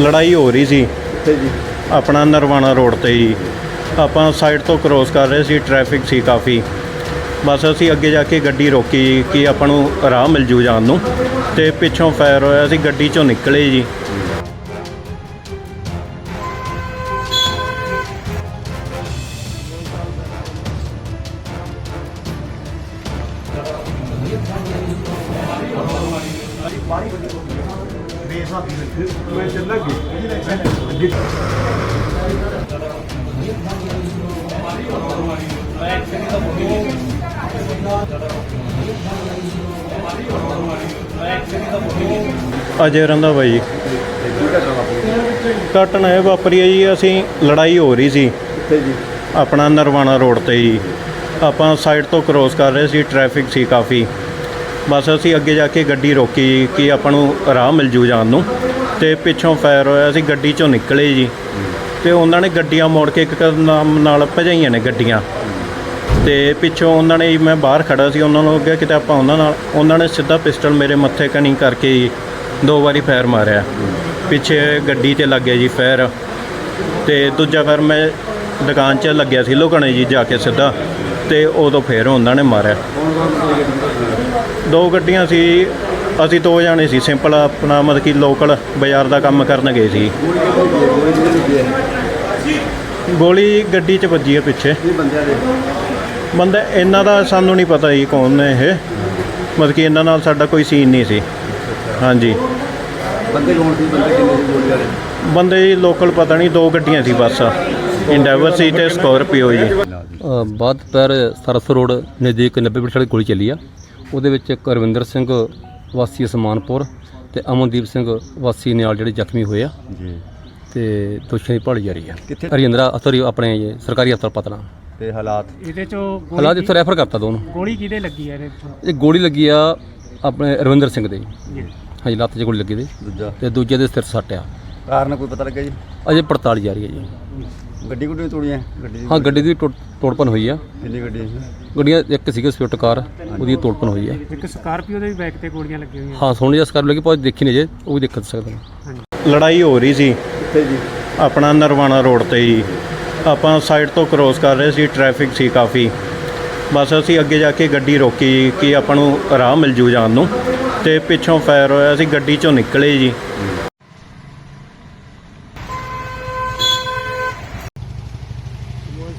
ਲੜਾਈ ਹੋ ਰਹੀ ਸੀ। ਕਿੱਥੇ ਜੀ। ਆਪਣਾ ਨਰਵਾਣਾ ਰੋਡ ਤੇ ਜੀ। ਆਪਾਂ ਸਾਈਡ ਤੋਂ ਕ੍ਰੋਸ ਕਰ ਰਹੇ ਸੀ ਟ੍ਰੈਫਿਕ ਸੀ ਕਾਫੀ। ਬਸ ਅਸੀਂ ਅੱਗੇ ਜਾ ਕੇ ਗੱਡੀ ਰੋਕੀ ਕਿ ਆਪਾਂ ਨੂੰ ਰਾਹ ਮਿਲ ਜੂ ਜਾਣ ਨੂੰ। ਤੇ ਪਿੱਛੋਂ ਫਾਇਰ ਹੋਇਆ ਸੀ ਗੱਡੀ ਚੋਂ ਨਿਕਲੇ ਜੀ। ਮੈਂ ਚੱਲਾ ਗਈ ਅਜੇ ਰੰਦਾ ਬਾਈ ਘਟਨਾ ਇਹ ਵਾਪਰੀ ਹੈ ਜੀ ਅਸੀਂ ਲੜਾਈ ਹੋ ਰਹੀ ਸੀ। ਆਪਣਾ ਨਰਵਾਣਾ ਰੋਡ ਤੇ ਜੀ। ਆਪਾਂ ਸਾਈਡ ਤੋਂ ਕ੍ਰੋਸ ਕਰ ਰਹੇ ਸੀ ਟ੍ਰੈਫਿਕ ਸੀ ਕਾਫੀ। ਬਸ ਅਸੀਂ ਅੱਗੇ ਜਾ ਕੇ ਗੱਡੀ ਰੋਕੀ ਜੀ ਕਿ ਆਪਾਂ ਨੂੰ ਰਾਹ ਮਿਲ ਜੂ ਜਾਣ ਨੂੰ। ਤੇ ਪਿੱਛੋਂ ਫਾਇਰ ਹੋਇਆ, ਅਸੀਂ ਗੱਡੀ ਚੋਂ ਨਿਕਲੇ ਜੀ। ਤੇ ਉਹਨਾਂ ਨੇ ਗੱਡੀਆਂ ਮੋੜ ਕੇ ਇੱਕ ਨਾਮ ਨਾਲ ਭਜਾਈਆਂ ਨੇ ਗੱਡੀਆਂ। ਤੇ ਪਿੱਛੋਂ ਉਹਨਾਂ ਨੇ ਮੈਂ ਬਾਹਰ ਖੜਾ ਸੀ, ਉਹਨਾਂ ਨੂੰ ਅੱਗੇ ਕਿਤੇ ਆਪਾਂ ਉਹਨਾਂ ਨਾਲ, ਉਹਨਾਂ ਨੇ ਸਿੱਧਾ ਪਿਸਟਲ ਮੇਰੇ ਮੱਥੇ ਕਣੀ ਕਰਕੇ ਜੀ ਦੋ ਵਾਰੀ ਫਾਇਰ ਮਾਰਿਆ। ਪਿੱਛੇ ਗੱਡੀ ਤੇ ਲੱਗਿਆ ਜੀ ਫਾਇਰ। ਤੇ ਦੂਜਾ ਫਿਰ ਮੈਂ ਦੁਕਾਨ 'ਚ ਲੱਗਿਆ ਸੀ, ਲੁਕਣੇ ਜੀ ਜਾ ਕੇ ਸਿੱਧਾ। ਤੇ ਉਦੋਂ ਫੇਰ ਉਹਨਾਂ ਨੇ ਮਾਰਿਆ। ਦੋ ਗੱਡੀਆਂ ਸੀ ਅਸੀਂ ਦੋ ਜਾਣੇ ਸੀ ਸਿੰਪਲ ਆਪਣਾ ਮਤਲਬ ਕਿ ਲੋਕਲ ਬਾਜ਼ਾਰ ਦਾ ਕੰਮ ਕਰਨ ਗਏ ਸੀ। ਗੋਲੀ ਗੱਡੀ 'ਚ ਵੱਜੀ ਹੈ ਪਿੱਛੇ। ਬੰਦਾ ਇਹਨਾਂ ਦਾ ਸਾਨੂੰ ਨਹੀਂ ਪਤਾ ਜੀ ਕੌਣ ਨੇ ਇਹ। ਮਤਲਬ ਕਿ ਇਹਨਾਂ ਨਾਲ ਸਾਡਾ ਕੋਈ ਸੀਨ ਨਹੀਂ ਸੀ। ਹਾਂਜੀ। ਬੰਦੇ ਕੌਣ ਸੀ? ਬੰਦੇ ਕਿੰਨੇ ਸੀ ਗੋਲੀ ਵਾਲੇ? ਬੰਦੇ ਲੋਕਲ ਪਤਾ ਨਹੀਂ ਦੋ ਗੱਡੀਆਂ ਸੀ ਬਸ। ਇੰਡੈਵਰ ਸੀ ਤੇ ਸਕੋਰਪੀਓ ਜੀ ਅ, ਬਾਅਦ ਪੈਰ ਸਰਸ ਰੋਡ ਨਜ਼ਦੀਕ 90 ਮਿੰਟ ਸੜਕ ਗੋਲੀ ਚੱਲੀ ਆ। ਉਹਦੇ ਵਿੱਚ ਇੱਕ ਰਵਿੰਦਰ ਸਿੰਘ ਵਾਸੀ ਸਮਾਨਪੁਰ ਤੇ ਅਮਨਦੀਪ ਸਿੰਘ ਵਾਸੀ ਨਿਆਲ ਜਿਹੜੇ ਜ਼ਖਮੀ ਹੋਏ ਆ। ਜੀ। ਤੇ ਦੋਸ਼ੀਆਂ ਦੀ ਭਾਲ ਜਾਰੀ ਆ। ਕਿੱਥੇ? ਹਰਿੰਦਰਾ ਸੌਰੀ ਆਪਣੇ ਇਹ ਸਰਕਾਰੀ ਹਸਪਤਾਲ ਪਤਨਾ। ਤੇ ਹਾਲਾਤ? ਇਹਦੇ ਚੋਂ ਗੋਲੀ ਹਾਲਾਤ ਇੱਥੋਂ ਰੈਫਰ ਕਰਤਾ ਦੋਨੋਂ ਗੋਲੀ ਕਿਹਦੇ ਲੱਗੀ ਹੈ ਇਹਦੇ ਚੋਂ? ਇਹ ਗੋਲੀ ਲੱਗੀ ਆ ਆਪਣੇ ਰਵਿੰਦਰ ਸਿੰਘ ਦੇ। ਜੀ। ਹਾਂਜੀ ਲੱਤ 'ਚ ਗੋਲੀ ਲੱਗੀ ਦੇ। ਦੂਜਾ? ਤੇ ਦੂਜੇ ਦੇ ਸਿਰ ਸੱਟ ਆ। ਕਾਰਨ ਕੋਈ ਪਤਾ ਲੱਗਿਆ ਜੀ? ਅਜੇ ਪੜਤਾਲ ਜਾਰੀ ਹੈ ਜੀ। ਗੱਡੀ ਗੁੱਡੀ ਤੋੜੀਆਂ? ਗੱਡੀ ਦੀ ਹਾਂ ਗੱਡੀ ਦੀ ਤੋੜ- ਤੋੜਪਨ ਹੋਈ ਆ। ਕਿੰਨੀ ਗੱਡੀਆਂ ਸੀ ਗੱਡੀਆਂ ਇੱਕ ਸੀਗੀ ਸਵਿਫਟ ਕਾਰ ਉਹਦੀ ਤੋੜਪਨ ਹੋਈ ਆ। ਇੱਕ ਸਕਾਰਪੀਓ ਦੇ ਵੀ ਬੈਕ ਤੇ ਗੋਲੀਆਂ ਲੱਗੀਆਂ ਹੋਈਆਂ। ਹਾਂ ਸੋਨੀ ਜਸ ਕਰ ਲੱਗੀ ਪਰ ਦੇਖੀ ਨਹੀਂ ਜੇ ਉਹ ਵੀ ਦੇਖ ਸਕਦੇ ਨੇ। ਲੜਾਈ ਹੋ ਰਹੀ ਸੀ। ਕਿੱਥੇ ਜੀ? ਆਪਣਾ ਨਰਵਾਣਾ ਰੋਡ ਤੇ ਜੀ। ਆਪਾਂ ਸਾਈਡ ਤੋਂ ਕ੍ਰੋਸ ਕਰ ਰਹੇ ਸੀ ਟ੍ਰੈਫਿਕ ਸੀ ਕਾਫੀ। ਬਸ ਅਸੀਂ ਅੱਗੇ ਜਾ ਕੇ ਗੱਡੀ ਰੋਕੀ ਜੀ ਕਿ ਆਪਾਂ ਨੂੰ ਰਾਹ ਮਿਲ ਜੂ ਜਾਣ ਨੂੰ। ਤੇ ਪਿੱਛੋਂ ਫਾਇਰ ਹੋਇਆ ਸੀ ਗੱਡੀ ਚੋਂ ਨਿਕਲੇ ਜੀ।